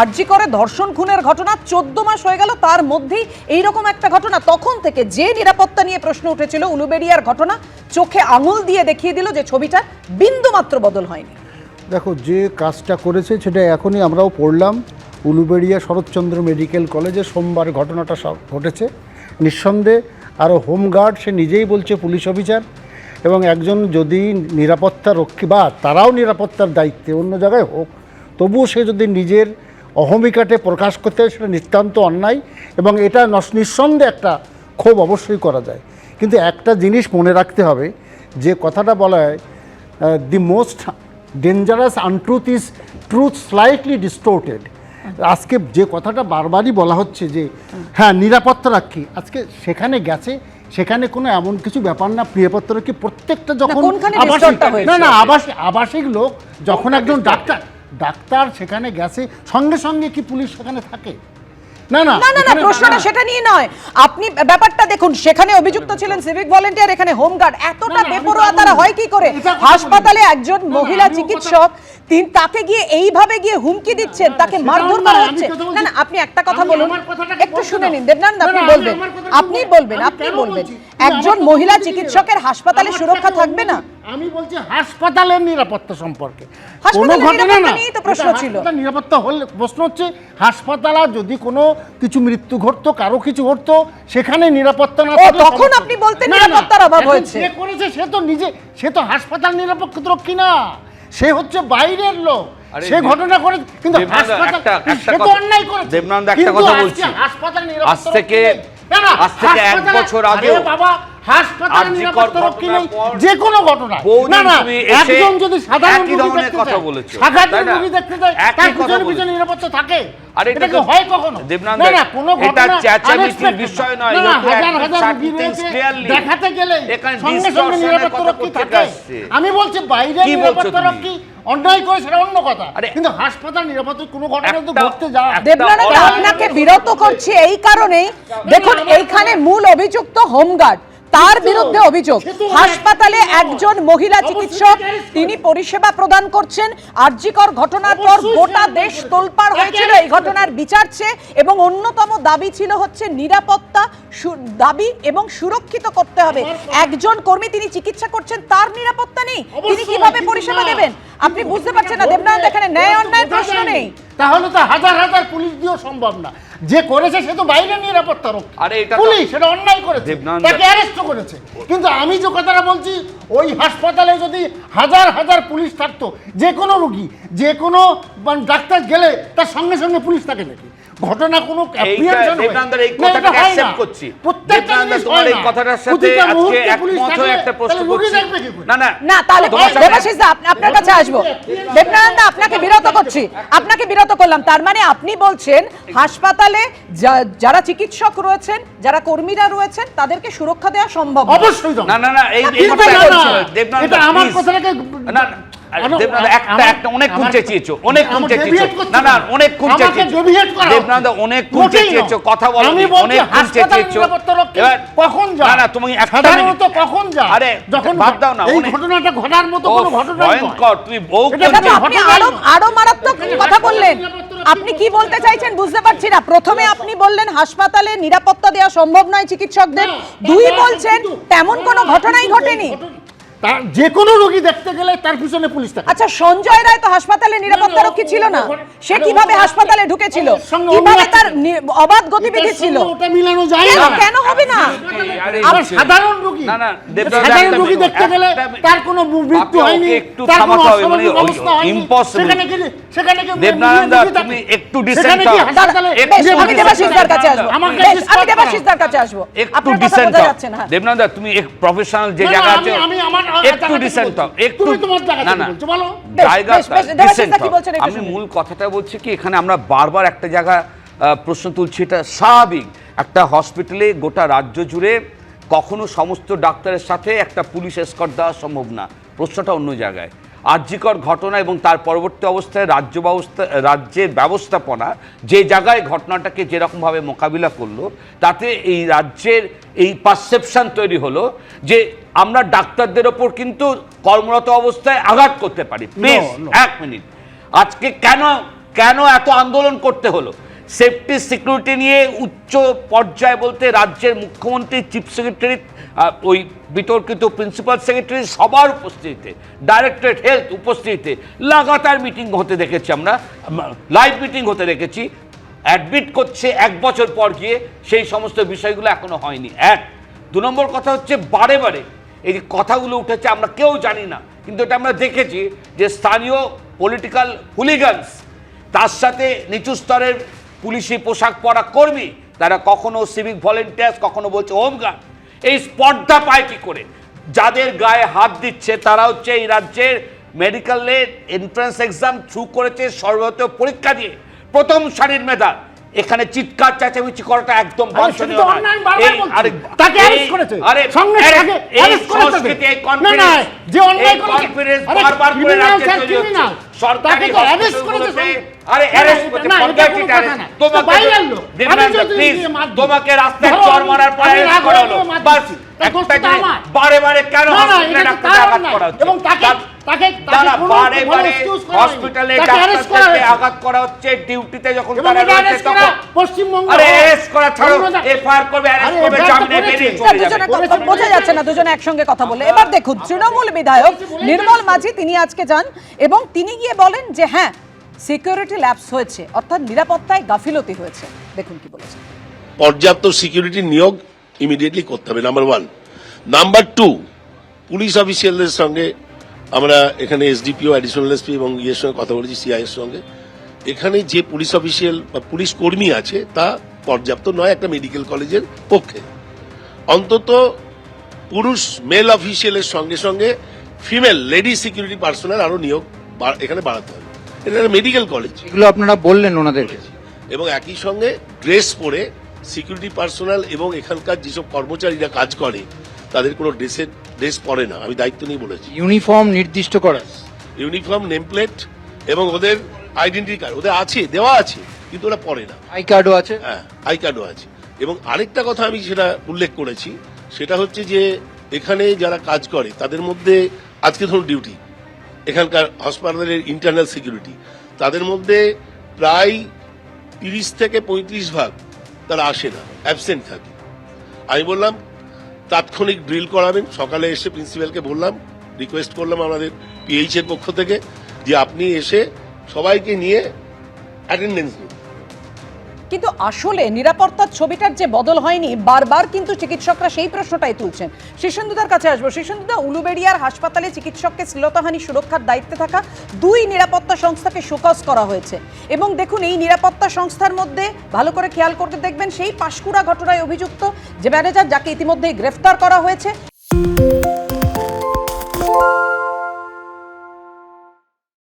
আরজি করে ধর্ষণ খুনের ঘটনা চোদ্দ মাস হয়ে গেল, তার মধ্যেই এইরকম একটা ঘটনা। তখন থেকে যে নিরাপত্তা নিয়ে প্রশ্ন উঠেছিল, উলুবেড়িয়ার ঘটনা চোখে আঙুল দিয়ে দেখিয়ে দিল যে ছবিটা বিন্দু মাত্র বদল হয়নি। দেখো, যে কাজটা করেছে সেটা এখনই আমরাও পড়লাম। উলুবেড়িয়া শরৎচন্দ্র মেডিকেল কলেজে সোমবার ঘটনাটা ঘটেছে। নিঃসন্দেহে আরও হোমগার্ড, সে নিজেই বলছে পুলিশ অফিসার। এবং একজন যদি নিরাপত্তা রক্ষী বা তারাও নিরাপত্তার দায়িত্বে, অন্য জায়গায় হোক, তবুও সে যদি নিজের অহমিকাটে প্রকাশ করতে হয় সেটা নিতান্ত অন্যায় এবং এটা নস- নিঃসন্দেহে একটা ক্ষোভ অবশ্যই করা যায়। কিন্তু একটা জিনিস মনে রাখতে হবে যে কথাটা বলা হয় the most dangerous untruth is truth slightly distorted. আজকে যে কথাটা বারবারই বলা হচ্ছে যে হ্যাঁ নিরাপত্তা রাখি আজকে সেখানে গেছে সেখানে কোনো এমন কিছু ব্যাপার না নিরাপত্তা রাখি প্রত্যেকটা যখন আবাসিক না না আবাসিক আবাসিক লোক যখন একজন ডাক্তার ডাক্তার সেখানে গেছে সঙ্গে সঙ্গে কি পুলিশ সেখানে থাকে? না না না না না প্রশ্নটা সেটা নিয়ে নয়। আপনি ব্যাপারটা দেখুন সেখানে অভিযুক্ত ছিলেন সিভিক ভলেন্টিয়ার এখানে হোমগার্ড এতটা বেপরোয়া তারা হয় কি করে? হাসপাতালে একজন মহিলা চিকিৎসক তিনি তাকে গিয়ে এইভাবে গিয়ে হুমকি দিচ্ছেন তাকে মারধর করা হচ্ছে। না না আপনি একটা কথা বলুন। একটু শুনে নিন আপনি বলবেন। আপনি বলবেন আপনি বলবেন। একজন মহিলা চিকিৎসকের হাসপাতালে সুরক্ষা থাকবে না? আমি বলছি হাসপাতালের নিরাপত্তা সম্পর্কে কোনো ঘটনা নিরাপত্তা না তো প্রশ্ন ছিল। নিরাপত্তা হলে প্রশ্ন হচ্ছে হাসপাতালে যদি কোনো কিছু মৃত্যু ঘটতো কারও কিছু ঘটতো সেখানে নিরাপত্তা না তখন আপনি বলতেন নিরাপত্তার অভাব হয়েছে। যে করেছে সে তো নিজে সে তো হাসপাতাল নিরাপত্তা রক্ষী না সে হচ্ছে বাইরের লোক আরে সে ঘটনা করে কিন্তু হাসপাতাল সে তো কথা- অন্যায় করেছে দেবনন্দা, একটা কথা বলছি। হাসপাতাল আজ নিরাপত্তা থেকে। না, না, আজ থেকে এক বছর আরে বাবা হাসপাতাল আরজিকর নিরাপত্তা রক্ষী নেই। ঘটনার পর যে কোনো ঘটনায়। না না একজন যদি সাধারণ একই রোগী ধরনের দেখতে কথা যায়, সাধারণ রোগী দেখতে যায় তার পিছনে পিছনে নিরাপত্তা থাকে। আরে এটা এটা কি হয় কখনো? না না কোনো এটা চেঁচামেচির বিষয় নয়, না, না, লোকে হাজার হাজার রোগী রয়েছে, দেখাতে গেলে সঙ্গে সঙ্গে নিরাপত্তা রক্ষী থাকে। আমি বলছি বাইরে নিরাপত্তা রক্ষী অন্যায় করে সেটা অন্য কথা। আরে- কিন্তু হাসপাতাল নিরাপত্তা কোনো ঘটনা তো ঘটতে যায়। আপনাকে বিরত করছি এই কারণেই। দেখুন এইখানে মূল অভিযুক্ত হোমগার্ড। তার বিরুদ্ধে অভিযোগ। হাসপাতালে একজন মহিলা চিকিৎসক তিনি পরিষেবা প্রদান করছেন। আরজিকর ঘটনার পর গোটা দেশ। তোলপাড় হয়েছিল এই ঘটনার বিচার চেয়ে এবং অন্যতম দাবি ছিল হচ্ছে নিরাপত্তা দাবি এবং সুরক্ষিত করতে হবে। একজন কর্মী তিনি চিকিৎসা করছেন তার নিরাপত্তা নেই। তিনি কীভাবে পরিষেবা দেবেন? আপনি বুঝতে পারছেন না দেবনাথ এখানে ন্যায় অন্যায় প্রশ্ন নেই। তাহলে তো হাজার হাজার পুলিশ দিয়েও সম্ভব না। যে করেছে সে তো বাইরে নিরাপত্তা রক্ষী। আরে এটা পুলিশ সেটা অন্যায় করেছে। তাকে অ্যারেস্ট করেছে। কিন্তু আমি যে কথাটা বলছি ওই হাসপাতালে যদি হাজার হাজার পুলিশ থাকতো যে কোনো রুগী যে কোনো মানে ডাক্তার গেলে তার সঙ্গে সঙ্গে পুলিশ থাকে নাকি? ঘটনা কোনো হয়। এই না। accept করছি। প্রত্যেকটা জিনিস তোমার এই কথাটার সাথে আজকে একমত হয়ে একটা প্রশ্ন করছি। না, না, না তাহলে দেবাশিস দা আপনার কাছে আসব। দেবনানন্দ আপনাকে বিরত করছি। আপনাকে বিরত করলাম। তার মানে আপনি বলছেন হাসপাতালে যা- যারা চিকিৎসক রয়েছেন যারা কর্মীরা রয়েছেন তাদেরকে সুরক্ষা দেওয়া সম্ভব অবশ্যই না না না এই কথাটা এটা আমার কথাটাকে না একটা একটা অনেকক্ষণ আমার- চেঁচিয়েছো অনেকক্ষণ আমাকে চেঁচিয়েছো। না না। অনেকক্ষণ আমাকে চেঁচিয়েছো। অনেকক্ষণ মোটেই নয়। চেঁচিয়েছো কথা বলো অনেকক্ষণ হাসপাতাল চেঁচিয়েছো। এবার কখন না না তুমি একটা সাধারণত minute। কখন আরে যখন বাদ দাও না এই ঘটনাটা ঘটার মতো কোনো ঘটনা নয়। ভয়ঙ্কর তুমি তো আপনি আরও আরও মারাত্মক কথা বললেন। আপনি কি বলতে চাইছেন বুঝতে পারছি না। প্রথমে আপনি বললেন হাসপাতালে নিরাপত্তা দেওয়া সম্ভব নয় চিকিৎসকদের। দুই বলছেন তেমন কোনো ঘটনাই ঘটেনি। ঘটনা- তার যে কোনো রোগী দেখতে গেলে তার পিছনে পুলিশ থাকে। আচ্ছা সঞ্জয় রায় তো হাসপাতালে নিরাপত্তা রক্ষী ছিল না? সে কীভাবে হাসপাতালে ঢুকেছিল? কীভাবে তার অবাধ গতিবিধি ছিল? ওটা মিলানো যায় কেন না। কেন হবে না? হচ্ছে- সাধারণ না, না, সাধারণ রোগী দেখতে গেলে তার কোনো মৃত্যু হয়নি একটু থামাতে হবে, মানে। সেখানে কি সেখানে কি তুমি একটু হও। দেবাশিস দার কাছে আসব। দেবাশিস দার কাছে আসব। একটু ডিসেন্ট হও প্রফেশনাল যে জায়গা আছে একটু ডিসেন্ট হও একটু না না। জায়গা আমি মূল কথাটা বলছি কি এখানে আমরা বারবার একটা জায়গা প্রশ্ন তুলছি এটা স্বাভাবিক। একটা হসপিটালে গোটা রাজ্য জুড়ে কখনো সমস্ত ডাক্তারের সাথে একটা পুলিশ এসকট দেওয়া সম্ভব না। প্রশ্নটা অন্য জায়গায়। আর্যিকর ঘটনা এবং তার পরবর্তী অবস্থায় রাজ্য ব্যবস্থা রাজ্যের ব্যবস্থাপনা যে জায়গায় ঘটনাটাকে যেরকমভাবে মোকাবিলা করল তাতে এই রাজ্যের এই পারসেপশন তৈরি হলো যে আমরা ডাক্তারদের ওপর কিন্তু কর্মরত অবস্থায় আঘাত করতে পারি। প্লিজ এক মিনিট। আজকে কেন কেন এত আন্দোলন করতে হলো? সেফটি সিকিউরিটি নিয়ে উচ্চ পর্যায়ে বলতে রাজ্যের মুখ্যমন্ত্রী চিফ সেক্রেটারি ওই বিতর্কিত প্রিন্সিপাল সেক্রেটারি সবার উপস্থিতিতে ডাইরেক্টরেট হেলথ উপস্থিতিতে লাগাতার মিটিং হতে দেখেছি আমরা লাইভ মিটিং হতে দেখেছি। অ্যাডমিট করছে এক বছর পর গিয়ে সেই সমস্ত বিষয়গুলো এখনও হয়নি। এক, দু নম্বর কথা হচ্ছে বারে বারে এই যে কথাগুলো উঠেছে আমরা কেউ জানি না, কিন্তু এটা আমরা দেখেছি যে স্থানীয় পলিটিক্যাল হুলিগানস তার সাথে নিচু স্তরের পুলিশি পোশাক পরা কর্মী, তারা কখনো সিভিক ভলেন্টিয়ার্স কখনো বলছে হোমগার্ড এই স্পর্ধা পায় কি করে? যাদের গায়ে হাত দিচ্ছে, তারা হচ্ছে এই রাজ্যের মেডিকেলের এন্ট্রান্স এক্সাম থ্রু করেছে, সর্বভারতীয় পরীক্ষা দিয়ে। প্রথম সারির মেধা এখানে চিৎকার চেঁচামেচি করাটা একদম বাঞ্ছনীয়। আরে। সংস্কৃতি, এই যে অন্যায় বারবার করে। সরকারি। আরে পঞ্চায়েত। তোমাকে রাস্তায় চর মারার পরে করা হলো। বাস, একটা। বারে বারে কেন ডাক্তার আঘাত করা হচ্ছে? এবং তাকে- তাকে- তাকে বারে বারে excuse করা হয়নি। হসপিটালে তাকে arrest করা ডাক্তারদেরকে আঘাত করা হচ্ছে ডিউটিতে যখন তারা রয়েছে তখন পশ্চিমবঙ্গ আরে arrest করা ছাড়ো। এফআইআর করবে অ্যারেস্ট করবে জামিনে বেরিয়ে চলে যাবে। বোঝা যাচ্ছে না দুজনে একসঙ্গে কথা বলে। এবার দেখুন তৃণমূল বিধায়ক নির্মল মাঝি তিনি আজকে যান এবং তিনি গিয়ে বলেন যে হ্যাঁ সিকিউরিটি ল্যাপস হয়েছে অর্থাৎ নিরাপত্তায় গাফিলতি হয়েছে। দেখুন কি বলেছেন পর্যাপ্ত সিকিউরিটি নিয়োগ ইমিডিয়েটলি করতে হবে number one number two police অফিসিয়ালদের সঙ্গে আমরা এখানে এসডিপিও অ্যাডিশনাল এসপি এবং ইয়ের সঙ্গে কথা বলেছি সিআইয়ের সঙ্গে। এখানে যে পুলিশ অফিসিয়াল বা পুলিশ কর্মী আছে তা পর্যাপ্ত নয় একটা মেডিকেল কলেজের পক্ষে। অন্তত পুরুষ মেল অফিসিয়ালের সঙ্গে সঙ্গে ফিমেল লেডি সিকিউরিটি পার্সোনাল আরও নিয়োগ এখানে বাড়াতে হবে। এটা মেডিকেল কলেজ এগুলো আপনারা বললেন ওনাদেরকে। এবং একই সঙ্গে ড্রেস পরে সিকিউরিটি পার্সোনাল এবং এখানকার যেসব কর্মচারীরা কাজ করে তাদের কোনো ড্রেসের ড্রেস পরে না আমি দায়িত্ব নিয়ে বলেছি। ইউনিফর্ম নির্দিষ্ট করা। ইউনিফর্ম নেমপ্লেট এবং ওদের আইডেন্টি কার্ড ওদের আছে দেওয়া আছে কিন্তু ওরা পরে না। আই কার্ডও আছে? হ্যাঁ আই কার্ডও আছে। এবং আরেকটা কথা আমি সেটা উল্লেখ করেছি সেটা হচ্ছে যে এখানে যারা কাজ করে তাদের মধ্যে আজকে ধরুন ডিউটি এখানকার হসপিটালের ইন্টারনাল সিকিউরিটি তাদের মধ্যে প্রায় তিরিশ থেকে পঁয়ত্রিশ ভাগ তারা আসে না অ্যাবসেন্ট থাকে। আমি বললাম তাৎক্ষণিক ড্রিল করাবেন। সকালে এসে প্রিন্সিপালকে বললাম, রিকোয়েস্ট করলাম আমাদের পিএইচ এর পক্ষ থেকে যে আপনি এসে সবাইকে নিয়ে অ্যাটেন্ডেন্স দিন কিন্তু আসলে নিরাপত্তার ছবিটার যে বদল হয়নি, বারবার কিন্তু চিকিৎসকরা সেই প্রশ্নটাই তুলছেন। শিশুন্দুদার কাছে আসব। শিশুন্দুদা, উলুবেড়িয়ার হাসপাতালে চিকিৎসককে শ্লীলতাহানি সুরক্ষার দায়িত্বে থাকা দুই নিরাপত্তা সংস্থাকে শোকজ করা হয়েছে। এবং দেখুন, এই নিরাপত্তা সংস্থার মধ্যে ভালো করে খেয়াল করতে দেখবেন, সেই পাশকুড়া ঘটনায় অভিযুক্ত যে ম্যানেজার, যাকে ইতিমধ্যেই গ্রেফতার করা হয়েছে।